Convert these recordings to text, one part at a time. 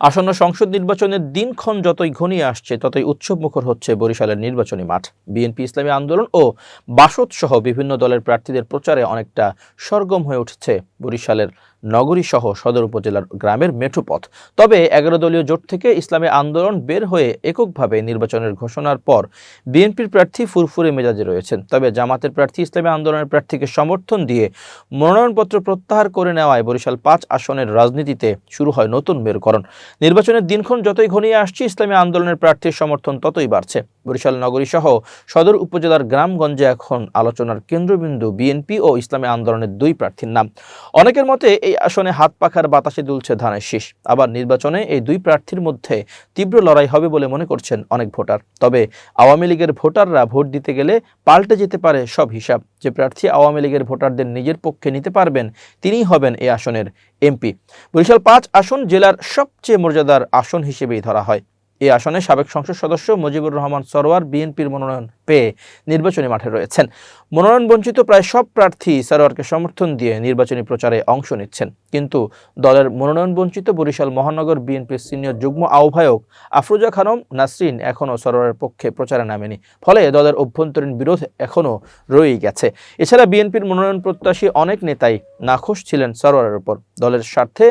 আসন্ন সংসদ নির্বাচনের দিনক্ষণ যতই ঘনিয়ে আসছে, ততই উৎসবমুখর হচ্ছে বরিশালের নির্বাচনী মাঠ। বিএনপি ইসলামী আন্দোলন ও বাসদ সহ বিভিন্ন দলের প্রার্থীদের প্রচারে অনেকটা সরগম হয়ে উঠছে বরিশালের নগরী সহ সদর উপজেলার গ্রামের মেঠোপথ। তবে এগারো দলীয় জোট থেকে ইসলামী আন্দোলন বের হয়ে এককভাবে নির্বাচনের ঘোষণার পর বিএনপির প্রার্থী ফুরফুরে মেজাজে রয়েছেন। তবে জামাতের প্রার্থী ইসলামী আন্দোলনের প্রার্থীকে সমর্থন দিয়ে মনোনয়নপত্র প্রত্যাহার করে নেওয়ায় বরিশাল পাঁচ আসনের রাজনীতিতে শুরু হয় নতুন মেরুকরণ। নির্বাচনের দিনক্ষণ যতই ঘনিয়ে আসছে, ইসলামী আন্দোলনের প্রার্থীর সমর্থন ততই বাড়ছে। বরিশাল নগরী সহ সদর উপজেলার গ্রামগঞ্জে এখন আলোচনার কেন্দ্রবিন্দু বিএনপি ও ইসলামী আন্দোলনের দুই প্রার্থীর নাম। অনেকের মতে এই আসনে হাত পাখার বাতাসে দুলছে ধানের শীষ। আবার নির্বাচনে এই দুই প্রার্থীর মধ্যে তীব্র লড়াই হবে বলে মনে করছেন অনেক ভোটার। তবে আওয়ামী লীগের ভোটাররা ভোট দিতে গেলে পাল্টে যেতে পারে সব হিসাব। যে প্রার্থী আওয়ামী লীগের ভোটারদের নিজের পক্ষে নিতে পারবেন, তিনিই হবেন এই আসনের এমপি। বরিশাল পাঁচ আসন জেলার সবচেয়ে মর্যাদার আসন হিসেবেই ধরা হয়। এই আসনে সাবেক সংসদ সদস্য মুজিবুর রহমান সরোয়ার বিএনপির মনোনয়ন পেয়ে নির্বাচনী মাঠে রয়েছেন। মনোনয়ন বঞ্চিত প্রায় সব প্রার্থী সরোয়ারকে সমর্থন দিয়ে নির্বাচনী প্রচারে অংশ নিচ্ছেন। কিন্তু দলের মনোনয়ন বঞ্চিত বরিশাল মহানগর বিএনপির সিনিয়র যুগ্ম আহ্বায়ক আফরোজা খানম নাসরিন এখনও সরোয়ারের পক্ষে প্রচারে নামেনি। ফলে দলের অভ্যন্তরীণ বিরোধ এখনও রয়েই গেছে। এছাড়া বিএনপির মনোনয়ন প্রত্যাশী অনেক নেতাই নাখোশ ছিলেন সরোয়ারের উপর। দলের স্বার্থে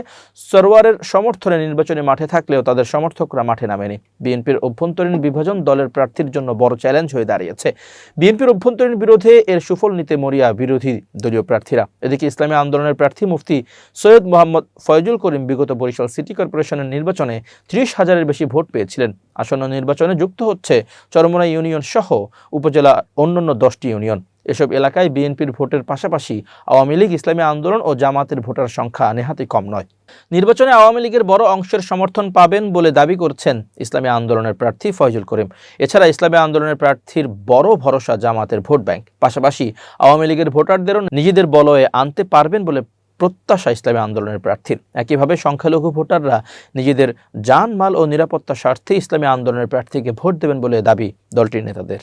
সরোয়ারের সমর্থনে নির্বাচনী মাঠে থাকলেও তাদের সমর্থকরা মাঠে নামেনি। বিএনপির অভ্যন্তরীণ বিভাজন দলের প্রার্থীর জন্য বড় চ্যালেঞ্জ হয়ে দাঁড়িয়েছে। বিএনপির অভ্যন্তরীণ বিরোধে এর সুফল নিতে মরিয়া বিরোধী দলীয় প্রার্থীরা। এদিকে ইসলামী আন্দোলনের প্রার্থী মুফতি সৈয়দ মোহাম্মদ ফয়জুল করিম বিগত বরিশাল সিটি কর্পোরেশনের নির্বাচনে ত্রিশ হাজারের বেশি ভোট পেয়েছিলেন। আসন্ন নির্বাচনে যুক্ত হচ্ছে চরমোনা ইউনিয়ন সহ উপজেলা অন্যান্য দশটি ইউনিয়ন। এসব এলাকায় বিএনপির ভোটের পাশাপাশি আওয়ামী লীগ, ইসলামী আন্দোলন ও জামাতের ভোটার সংখ্যা নেহাতি কম নয়। নির্বাচনে আওয়ামী লীগের বড় অংশের সমর্থন পাবেন বলে দাবি করছেন ইসলামী আন্দোলনের প্রার্থী ফয়জুল করিম। এছাড়া ইসলামী আন্দোলনের প্রার্থীর বড় ভরসা জামাতের ভোট ব্যাংক। পাশাপাশি আওয়ামী লীগের ভোটারদেরও নিজেদের বলয়ে আনতে পারবেন বলে প্রত্যাশা ইসলামী আন্দোলনের প্রার্থীর। একইভাবে সংখ্যালঘু ভোটাররা নিজেদের জান মাল ও নিরাপত্তা স্বার্থে ইসলামী আন্দোলনের প্রার্থীকে ভোট দেবেন বলে দাবি দলটির নেতাদের।